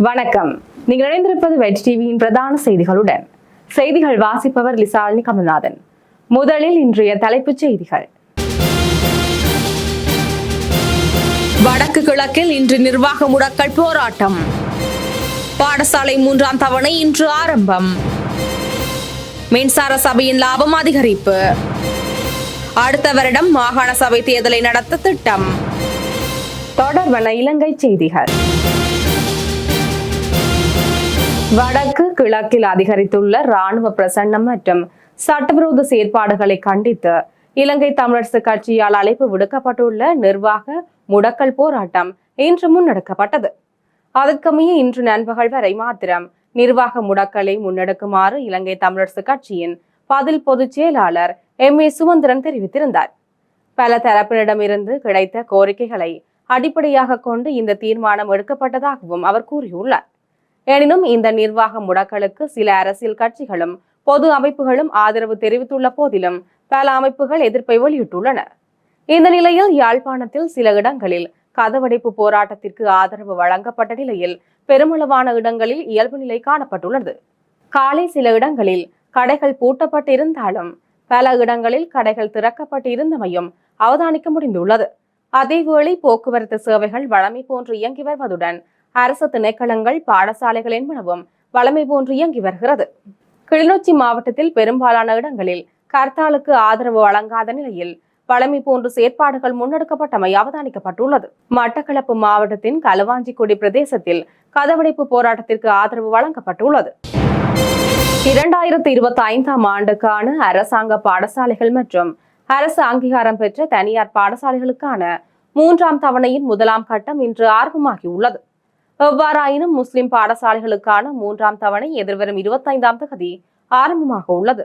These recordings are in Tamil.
வணக்கம். நீங்கள் இணைந்திருப்பது வெட் டிவியின் பிரதான செய்திகளுடன். செய்திகள் வாசிப்பவர் லிசாலினி கமல்நாதன். முதலில் இன்றைய தலைப்புச் செய்திகள். வடக்கு கிழக்கில் இன்று நிர்வாக முடக்கல் போராட்டம். பாடசாலை மூன்றாம் தவணை இன்று ஆரம்பம். மின்சார சபையின் லாபம் அதிகரிப்பு. அடுத்த வருடம் மாகாண சபை தேர்தலை நடத்த திட்டம். தொடர்பான இலங்கை செய்திகள். வடக்கு கிழக்கில் அதிகரித்துள்ள ராணுவ பிரசன்னம் மற்றும் சட்டவிரோத செயற்பாடுகளை கண்டித்து இலங்கை தமிழரசு கட்சியால் அழைப்பு விடுக்கப்பட்டுள்ள நிர்வாக முடக்கல் போராட்டம் இன்று முன்னெடுக்கப்பட்டது. அதற்கமைய இன்று நண்பகல் வரை மாத்திரம் நிர்வாக முடக்கலை முன்னெடுக்குமாறு இலங்கை தமிழரசு கட்சியின் பதில் பொதுச் செயலாளர் எம். ஏ. சுமந்திரன் தெரிவித்திருந்தார். பல தரப்பினரிடமிருந்து கிடைத்த கோரிக்கைகளை அடிப்படையாக கொண்டு இந்த தீர்மானம் எடுக்கப்பட்டதாகவும் அவர் கூறியுள்ளார். எனினும் இந்த நிர்வாக முடக்கலுக்கு சில அரசியல் கட்சிகளும் பொது அமைப்புகளும் ஆதரவு தெரிவித்துள்ள போதிலும் பல அமைப்புகள் எதிர்ப்பை வெளியிட்டுள்ளன. இந்த நிலையில் யாழ்ப்பாணத்தில் சில இடங்களில் கதவடைப்பு போராட்டத்திற்கு ஆதரவு வழங்கப்பட்ட நிலையில் பெருமளவான இடங்களில் இயல்பு நிலை காணப்பட்டுள்ளது. காலை சில இடங்களில் கடைகள் பூட்டப்பட்டிருந்தாலும் பல இடங்களில் கடைகள் திறக்கப்பட்டிருந்தமையும் அவதானிக்க முடிந்துள்ளது. அதேவேளை போக்குவரத்து சேவைகள் வழமை போன்று இயங்கி வருவதுடன் அரசு திணைக்களங்கள் பாடசாலைகள் என்பனவும் வழமை போன்று இயங்கி வருகிறது. கிளிநொச்சி மாவட்டத்தில் பெரும்பாலான இடங்களில் கர்த்தாலுக்கு ஆதரவு வழங்காத நிலையில் வழமை போன்று செயற்பாடுகள் முன்னெடுக்கப்பட்டமை அவதானிக்கப்பட்டுள்ளது. மட்டக்களப்பு மாவட்டத்தின் களுவாஞ்சிக்குடி பிரதேசத்தில் கதவடைப்பு போராட்டத்திற்கு ஆதரவு வழங்கப்பட்டுள்ளது. இரண்டாயிரத்தி இருபத்தி ஐந்தாம் ஆண்டுக்கான அரசாங்க பாடசாலைகள் மற்றும் அரசு அங்கீகாரம் பெற்ற தனியார் பாடசாலைகளுக்கான மூன்றாம் தவணையின் முதலாம் கட்டம் இன்று ஆரம்பமாகியுள்ளது எவ்வாறாயினும் முஸ்லிம் பாடசாலைகளுக்கான மூன்றாம் தவணை எதிர்வரும் இருபத்தைந்தாம் தகுதி ஆரம்பமாக உள்ளது.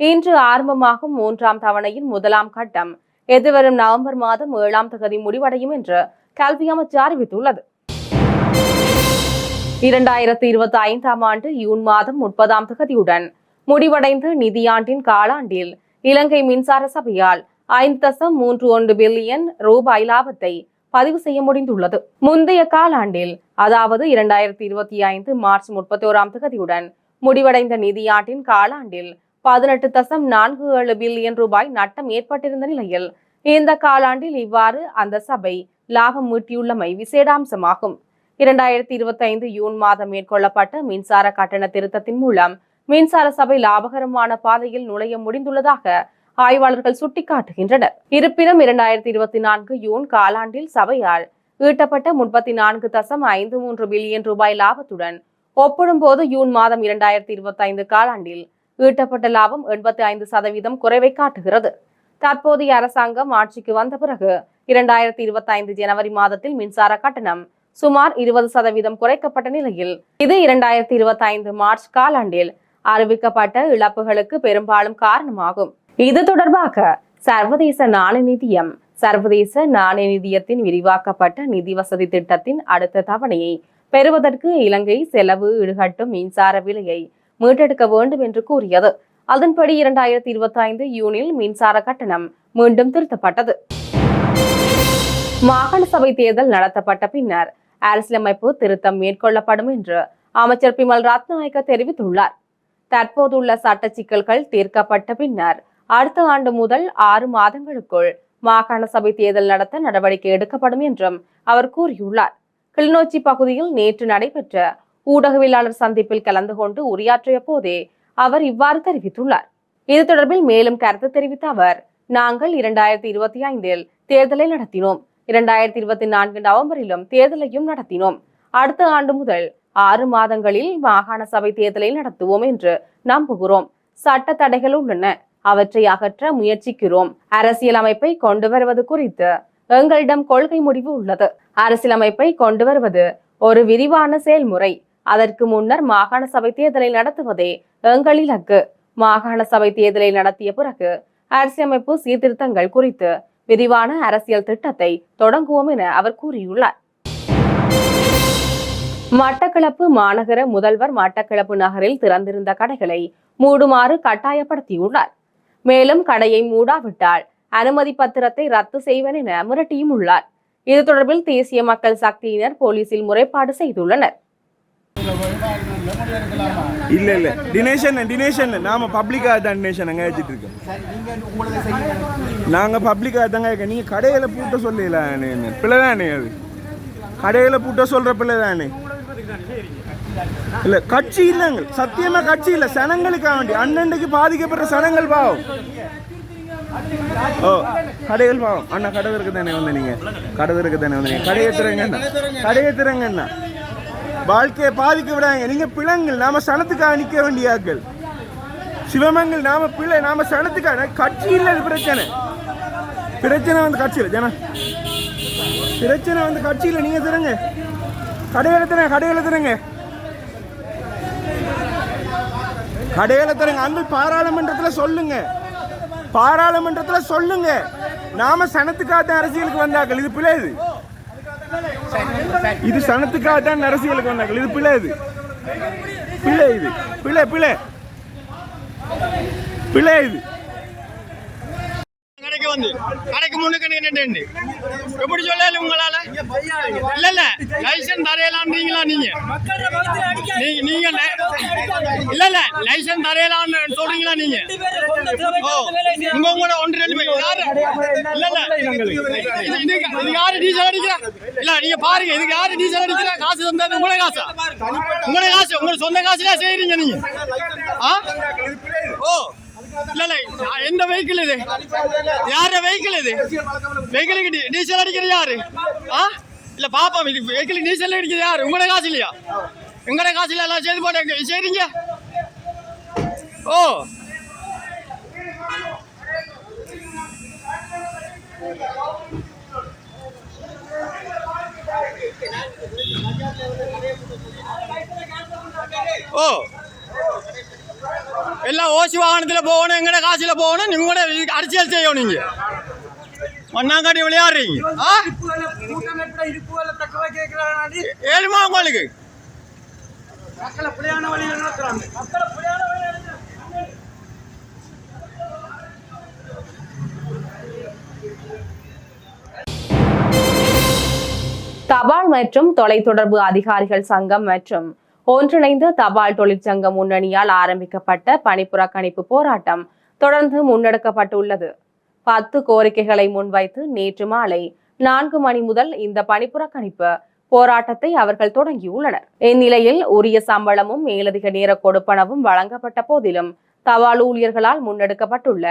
இன்று ஆரம்பமாகும் மூன்றாம் தவணையின் முதலாம் கட்டம் எதிர்வரும் நவம்பர் மாதம் ஏழாம் தகுதி முடிவடையும் என்று கல்வி அமைச்சு அறிவித்துள்ளது. இரண்டாயிரத்தி இருபத்தி ஐந்தாம் ஆண்டு ஜூன் மாதம் முப்பதாம் தகுதியுடன் முடிவடைந்த நிதியாண்டின் காலாண்டில் இலங்கை மின்சார சபையால் ஐந்து தசம் மூன்று ஒன்று பில்லியன் ரூபாய் லாபத்தை பதிவு செய்ய முடிந்துள்ளது. முந்தைய காலாண்டில் அதாவது இரண்டாயிரத்தி இருபத்தி ஐந்து மார்ச் முப்பத்தி ஓராம் தேதியுடன் முடிவடைந்த நிதியாண்டின் காலாண்டில் பதினெட்டு தசம் நான்கு ஏழு பில்லியன் ரூபாய் நட்டம் ஏற்பட்டிருந்த நிலையில் இந்த காலாண்டில் இவ்வாறு அந்த சபை லாபம் ஈட்டியுள்ளமை விசேடாம்சமாகும். இரண்டாயிரத்தி இருபத்தி ஐந்து ஜூன் மாதம் மேற்கொள்ளப்பட்ட மின்சார கட்டண திருத்தத்தின் மூலம் மின்சார சபை லாபகரமான பாதையில் நுழைய முடிந்துள்ளதாக ஆய்வாளர்கள் சுட்டிக்காட்டுகின்றனர். இருப்பினும் இரண்டாயிரத்தி இருபத்தி நான்கு யூன் காலாண்டில் சபையால் ஈட்டப்பட்ட முப்பத்தி நான்கு தசம் ஐந்து மூன்று பில்லியன் ரூபாய் லாபத்துடன் ஒப்பிடும்போது யூன் மாதம் இரண்டாயிரத்தி இருபத்தி ஐந்து காலாண்டில் ஈட்டப்பட்ட லாபம் எண்பத்தி ஐந்து சதவீதம் குறைவை காட்டுகிறது. தற்போதைய அரசாங்கம் ஆட்சிக்கு வந்த பிறகு இரண்டாயிரத்தி இருபத்தி ஐந்து ஜனவரி மாதத்தில் மின்சார கட்டணம் சுமார் இருபது சதவீதம் குறைக்கப்பட்ட நிலையில் இது இரண்டாயிரத்தி இருபத்தி ஐந்து மார்ச் காலாண்டில் அறிவிக்கப்பட்ட இழப்புகளுக்கு பெரும்பாலும் காரணமாகும். இது தொடர்பாக சர்வதேச நாணய நிதியம் சர்வதேச நாணய நிதியத்தின் விரிவாக்கப்பட்ட நிதி வசதி திட்டத்தின் அடுத்த தவணையை பெறுவதற்கு இலங்கை செலவு ஈடுகட்டும் மின்சார விலையை மீட்டெடுக்க வேண்டும் என்று கூறியது. அதன்படி இரண்டாயிரத்தி இருபத்தி ஐந்து யூனில் மின்சார கட்டணம் மீண்டும் திருத்தப்பட்டது. மாகாண சபை தேர்தல் நடத்தப்பட்ட பின்னர் அரசியலமைப்பு திருத்தம் மேற்கொள்ளப்படும் என்று அமைச்சர் பிமல் ரத்நாயக்க தெரிவித்துள்ளார். தற்போதுள்ள சட்ட சிக்கல்கள் தீர்க்கப்பட்ட பின்னர் அடுத்த ஆண்டு முதல் ஆறு மாதங்களுக்குள் மாகாண சபை தேர்தல் நடத்த நடவடிக்கை எடுக்கப்படும் என்றும் அவர் கூறியுள்ளார். கிளிநொச்சி பகுதியில் நேற்று நடைபெற்ற ஊடகவியலாளர் சந்திப்பில் கலந்து கொண்டு உரையாற்றிய போதே அவர் இவ்வாறு தெரிவித்துள்ளார். இது தொடர்பில் மேலும் கருத்து தெரிவித்த அவர் நாங்கள் இரண்டாயிரத்தி இருபத்தி ஐந்தில் தேர்தலை நடத்தினோம். இரண்டாயிரத்தி இருபத்தி நான்கு நவம்பரிலும் தேர்தலையும் நடத்தினோம். அடுத்த ஆண்டு முதல் ஆறு மாதங்களில் மாகாண சபை தேர்தலை நடத்துவோம் என்று நம்புகிறோம். சட்ட தடைகள் உள்ளன. அவற்றை அகற்ற முயற்சிக்கிறோம். அரசியலமைப்பை கொண்டு வருவது குறித்து எங்களிடம் கொள்கை முடிவு உள்ளது. அரசியலமைப்பை கொண்டு வருவது ஒரு விரிவான செயல்முறை. அதற்கு முன்னர் மாகாண சபை தேர்தலை நடத்துவதே எங்கள் இலக்கு. மாகாண சபை தேர்தலை நடத்திய பிறகு அரசியலமைப்பு சீர்திருத்தங்கள் குறித்து விரிவான அரசியல் திட்டத்தை தொடங்குவோம் என அவர் கூறியுள்ளார். மட்டக்களப்பு மாநகர முதல்வர் மட்டக்களப்பு நகரில் திறந்திருந்த கடைகளை மூடுமாறு கட்டாயப்படுத்தியுள்ளார். மேலும் கடையை மூடாவிட்டால் அனுமதி பத்திரத்தை ரத்து செய்வேன் என மிரட்டியும் உள்ளார். இது தொடர்பில் தேசிய மக்கள் சக்தியினர் போலீசில் முறைப்பாடு செய்துள்ளனர். இல்ல இல்ல. டினேஷன் டினேஷன் நாம பப்ளிக்காக தான் டினேஷன் அங்கே வச்சுட்டு இருக்கோம். நாங்க பப்ளிக்காக தாங்க இருக்க நீங்க கடையில பூட்ட சொல்லல பிள்ளை தானே அது? கடையில பூட்ட சொல்ற பிள்ளை தானே? இல்ல கட்சி இல்லைங்க. சத்தியமா கட்சி இல்ல. சனங்களுக்காக வேண்டி அண்ணன்டைக்கு பாதிக்கப்படுற சனங்கள் பாவம். ஓ கடைகள் பாவம். அண்ணா கடவுருக்கு தானே வந்து நீங்க கடவுருக்கு தானே வந்து நீங்க கடையை திறங்கண்ணா கடையை திறங்கண்ணா வாழ்க்கையை பாதிக்க விடாங்க நீங்க பிள்ளைங்கள். நாம சனத்துக்காக நிக்க வேண்டிய ஆட்கள். சிவமங்கள் நாம பிள்ளை நாம சனத்துக்காக கட்சி இல்லை பிரச்சனை. பிரச்சனை வந்து கட்சியில் ஜன. பிரச்சனை வந்து கட்சியில் நீங்கள் தருங்க கடையில திறங்க கடையில திறங்க கடையில திறங்க அந்த பாராளுமன்றத்தில் சொல்லுங்க. பாராளுமன்றத்தில் சொல்லுங்க. நாம சனத்துக்காக தான் அரசியலுக்கு வந்தாக்கள் இது பிள்ளை இது. இது சனத்துக்காக தான் அரசியலுக்கு வந்தார்கள். இது பிள்ளை இது. பிள்ளை இது. பிள்ளை பிள்ளை பிள்ளை இது. கடைக்கு வந்து. கடைக்கு முன்னுக்கு நின்றுட்டு எப்படி சொல்லல உங்களால? இல்ல இல்ல. லைசன்ஸ் தரையலான்றீங்களா நீங்க? நீங்க நீங்க இல்ல இல்ல. லைசன்ஸ் தரையலான்னு சொல்றீங்களா நீங்க? ஓ உங்க உங்களோட ஒன்று ரெண்டு பேர். யாரு? இல்ல இல்ல. இது- யாரு டீசல் அடிக்கிறா? இல்ல நீங்க பாருங்க. இதுக்கு யாரு டீசல் அடிக்கிறா? காசு தந்தது உங்களே காசா? உங்களே காசு. உங்களோட சொந்த காசுல செய்யறீங்க நீங்க? ஆ? ஓ. இல்ல இல்ல எந்த வெஹிக்கிள் இது? யார வெஹிக்கிள் இது? வெஹிக்கிளுக்கு டீசல் அடிக்கிறது யாரு? ஆ? இல்ல பாப்பா இது வெஹிக்கிள் டீசல் அடிக்கிறது யாரு? உங்களோட காசு இல்லையா? எங்கட காசு இல்ல எல்லாம் செய்து போட்டு சரிங்க. ஓ. ஓ. எல்லாம் ஓசி வாகனத்தில் போகணும் எங்கட காசில் போகணும் நீங்க கூட அரசியல் செய்யணும் நீங்க. மண்ணாங்காட்டி விளையாடுறீங்க. ஆ? ஏழுமா உங்களுக்கு? தபால் மற்றும் தொலைத்தொடர்பு அதிகாரிகள் சங்கம் மற்றும் ஒன்றிணைந்த தபால் தொழிற்சங்கம் முன்னணியால் ஆரம்பிக்கப்பட்ட பணிப்புறக்கணிப்பு போராட்டம் தொடர்ந்து முன்னெடுக்கப்பட்டுள்ளது. பத்து கோரிக்கைகளை முன்வைத்து நேற்று மாலை நான்கு மணி முதல் இந்த பணிப்புறக்கணிப்பு போராட்டத்தை அவர்கள் தொடங்கியுள்ளனர். இந்நிலையில் உரிய சம்பளமும் மேலதிக நேர கொடுப்பனவும் வழங்கப்பட்ட போதிலும் தபால் ஊழியர்களால் முன்னெடுக்கப்பட்டுள்ள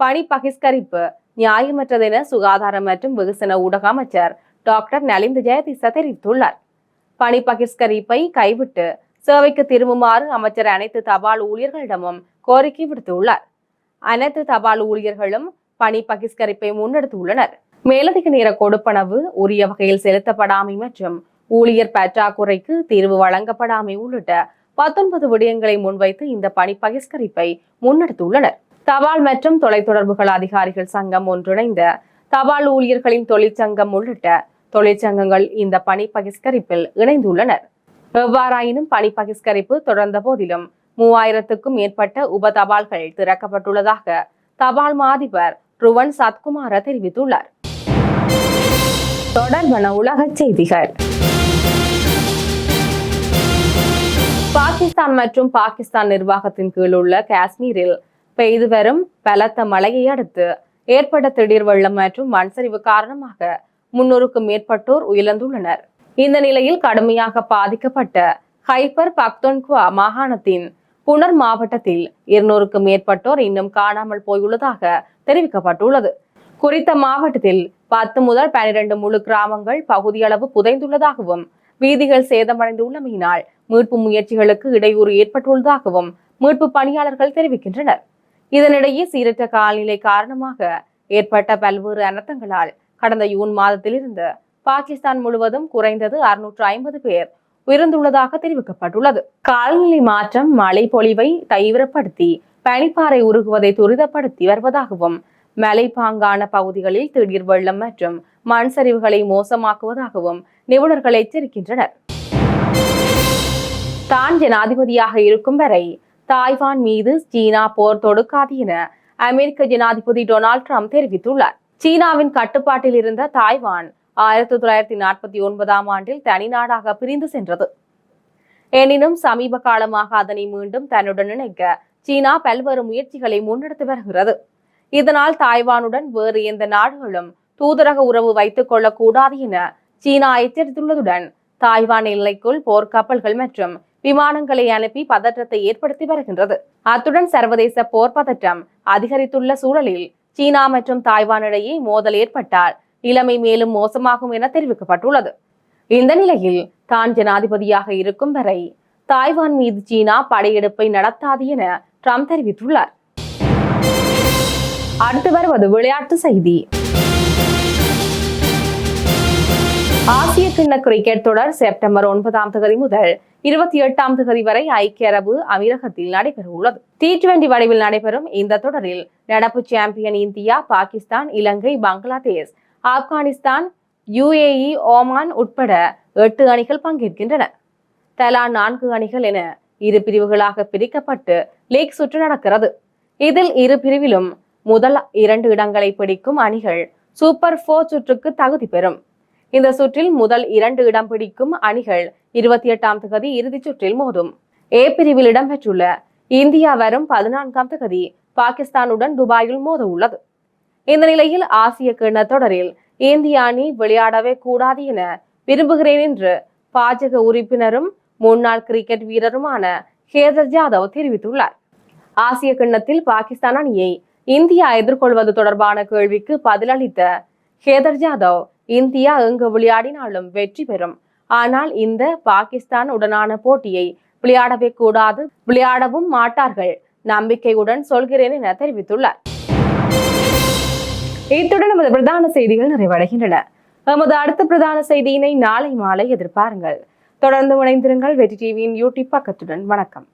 பணி பகிஷ்கரிப்பு நியாயமற்றதென சுகாதாரம் மற்றும் வெகுசன ஊடக அமைச்சர் டாக்டர் நலிந்த ஜெயதிச தெரிவித்துள்ளார். பணி பகிஷ்கரிப்பை கைவிட்டு சேவைக்கு திரும்புமாறு அமைச்சர் அனைத்து தபால் ஊழியர்களிடமும் கோரிக்கை விடுத்துள்ளார். அனைத்து தபால் ஊழியர்களும் பணி பகிஷ்கரிப்பை முன்னெடுத்துள்ளனர். மேலதிக நேர கொடுப்பனவு உரிய வகையில் செலுத்தப்படாமை மற்றும் ஊழியர் பற்றாக்குறைக்கு தீர்வு வழங்கப்படாமை உள்ளிட்ட பத்தொன்பது விடயங்களை முன்வைத்து இந்த பணி பகிஷ்கரிப்பை முன்னெடுத்துள்ளனர். தபால் மற்றும் தொலைத்தொடர்புகள் அதிகாரிகள் சங்கம் ஒன்றிணைந்த தபால் ஊழியர்களின் தொழிற்சங்கம் உள்ளிட்ட தொழிற்சங்கங்கள் இந்த பணி பகிஷ்கரிப்பில் இணைந்துள்ளனர். எவ்வாறாயினும் பணி பகிஷ்கரிப்பு தொடர்ந்த போதிலும் மூவாயிரத்துக்கும் மேற்பட்ட உப தபால்கள் திறக்கப்பட்டுள்ளதாக தபால் மாதிபர் ருவன் சத்குமார தெரிவித்துள்ளார். தொடர்பான உலகச் செய்திகள். பாகிஸ்தான் மற்றும் பாகிஸ்தான் நிர்வாகத்தின் கீழ் உள்ள காஷ்மீரில் பெய்து வரும் பலத்த மழையை அடுத்து ஏற்பட்ட திடீர் வெள்ளம் மற்றும் மண்சரிவு காரணமாக முன்னூறுக்கும் மேற்பட்டோர் உயிரிழந்துள்ளனர். இந்த நிலையில் கடுமையாக பாதிக்கப்பட்ட ஹைப்பர் பக்தோன்குவா மாகாணத்தின் புனர் மாவட்டத்தில் இருநூறுக்கும் மேற்பட்டோர் இன்னும் காணாமல் போயுள்ளதாக தெரிவிக்கப்பட்டுள்ளது. குறித்த மாவட்டத்தில் பத்து முதல் பனிரெண்டு முழு கிராமங்கள் பகுதியளவு புதைந்துள்ளதாகவும் வீதிகள் சேதமடைந்துள்ளமையினால் மீட்பு முயற்சிகளுக்கு இடையூறு ஏற்பட்டுள்ளதாகவும் மீட்பு பணியாளர்கள் தெரிவிக்கின்றனர். இதனிடையே சீரற்ற காலநிலை காரணமாக ஏற்பட்ட பல்வேறு அனர்த்தங்களால் கடந்த ஜூன் மாதத்திலிருந்து பாகிஸ்தான் முழுவதும் குறைந்தது அறுநூற்று ஐம்பது பேர் உயர்ந்துள்ளதாக தெரிவிக்கப்பட்டுள்ளது. காலநிலை மாற்றம் மழை பொழிவை தீவிரப்படுத்தி பனிப்பாறை உருகுவதை துரிதப்படுத்தி வருவதாகவும் மலைப்பாங்கான பகுதிகளில் திடீர் வெள்ளம் மற்றும் மண் சரிவுகளை மோசமாக்குவதாகவும் நிபுணர்கள் எச்சரிக்கின்றனர். தான் ஜனாதிபதியாக இருக்கும் வரை தாய்வான் மீது சீனா போர் தொடுக்காது என அமெரிக்க ஜனாதிபதி டொனால்ட் ட்ரம்ப் தெரிவித்துள்ளார். சீனாவின் கட்டுப்பாட்டில் இருந்த தாய்வான் ஆயிரத்தி தொள்ளாயிரத்தி நாற்பத்தி ஒன்பதாம் ஆண்டில் தனிநாடாக பிரிந்து சென்றது. எனினும் சமீப காலமாக அதனை மீண்டும் தன்னுடன் இணைக்க சீனா பல்வேறு முயற்சிகளை முன்னெடுத்து வருகிறது. இதனால் தாய்வானுடன் வேறு எந்த நாடுகளும் தூதரக உறவு வைத்துக் கொள்ளக்கூடாது என சீனா எச்சரித்துள்ளதுடன் தாய்வான் எல்லைக்குள் போர்க்கப்பல்கள் மற்றும் விமானங்களை அனுப்பி பதற்றத்தை ஏற்படுத்தி வருகின்றது. அத்துடன் சர்வதேச போர் பதற்றம் அதிகரித்துள்ள சூழலில் சீனா மற்றும் தாய்வான் இடையே மோதல் ஏற்பட்டால் நிலைமை மேலும் மோசமாகும் என தெரிவிக்கப்பட்டுள்ளது. இந்த நிலையில் தான் ஜனாதிபதியாக இருக்கும் வரை தாய்வான் மீது சீனா படையெடுப்பை நடத்தாது என ட்ரம்ப் தெரிவித்துள்ளார். அடுத்து வருவது விளையாட்டு செய்தி. ஆசிய கிண்ண கிரிக்கெட் தொடர் செப்டம்பர் ஒன்பதாம் தேதி முதல் இருபத்தி எட்டாம் தேதி வரை ஐக்கிய அரபு அமீரகத்தில் நடைபெற உள்ளது டி டுவெண்டி வடிவில் நடைபெறும் இந்த தொடரில் நடப்பு champion India Pakistan Ilangai Bangladesh Afghanistan UAE Oman உட்பட எட்டு அணிகள் பங்கேற்கின்றன. தலா நான்கு அணிகள் என இரு பிரிவுகளாக பிரிக்கப்பட்டு லீக் சுற்று நடக்கிறது. இதில் இரு பிரிவிலும் முதல் இரண்டு இடங்களை பிடிக்கும் அணிகள் சூப்பர் போர் சுற்றுக்கு தகுதி பெறும். இந்த சுற்றில் முதல் இரண்டு இடம் பிடிக்கும் அணிகள் இருபத்தி எட்டாம் தகுதி இறுதிச் சுற்றில் மோதும். ஏ பிரிவில் இடம்பெற்றுள்ள இந்தியா வரும் பதினான்காம் தகுதி பாகிஸ்தானுடன் துபாயில் மோத உள்ளது. இந்த நிலையில் ஆசிய கிண தொடரில் இந்திய அணி விளையாடவே கூடாது என விரும்புகிறேன் என்று பாஜக உறுப்பினரும் முன்னாள் கிரிக்கெட் வீரருமான ஹேதர் ஜாதவ் தெரிவித்துள்ளார். ஆசிய கிண்ணத்தில் பாகிஸ்தான் அணியை இந்தியா எதிர்கொள்வது தொடர்பான கேள்விக்கு பதிலளித்த ஹேதர் ஜாதவ் இந்தியா அங்கு விளையாடினாலும் வெற்றி பெறும். ஆனால் இந்த பாகிஸ்தான் உடனான போட்டியை விளையாடவே கூடாது விளையாடவும் மாட்டார்கள். நம்பிக்கையுடன் சொல்கிறேன் என தெரிவித்துள்ளார். இத்துடன் நமது பிரதான செய்திகள் நிறைவடைகின்றன. நமது அடுத்த பிரதான செய்தியினை நாளை மாலை எதிர்பாருங்கள். தொடர்ந்து இணைந்திருங்கள் வெற்றி டிவியின் யூடியூப் பக்கத்துடன். வணக்கம்.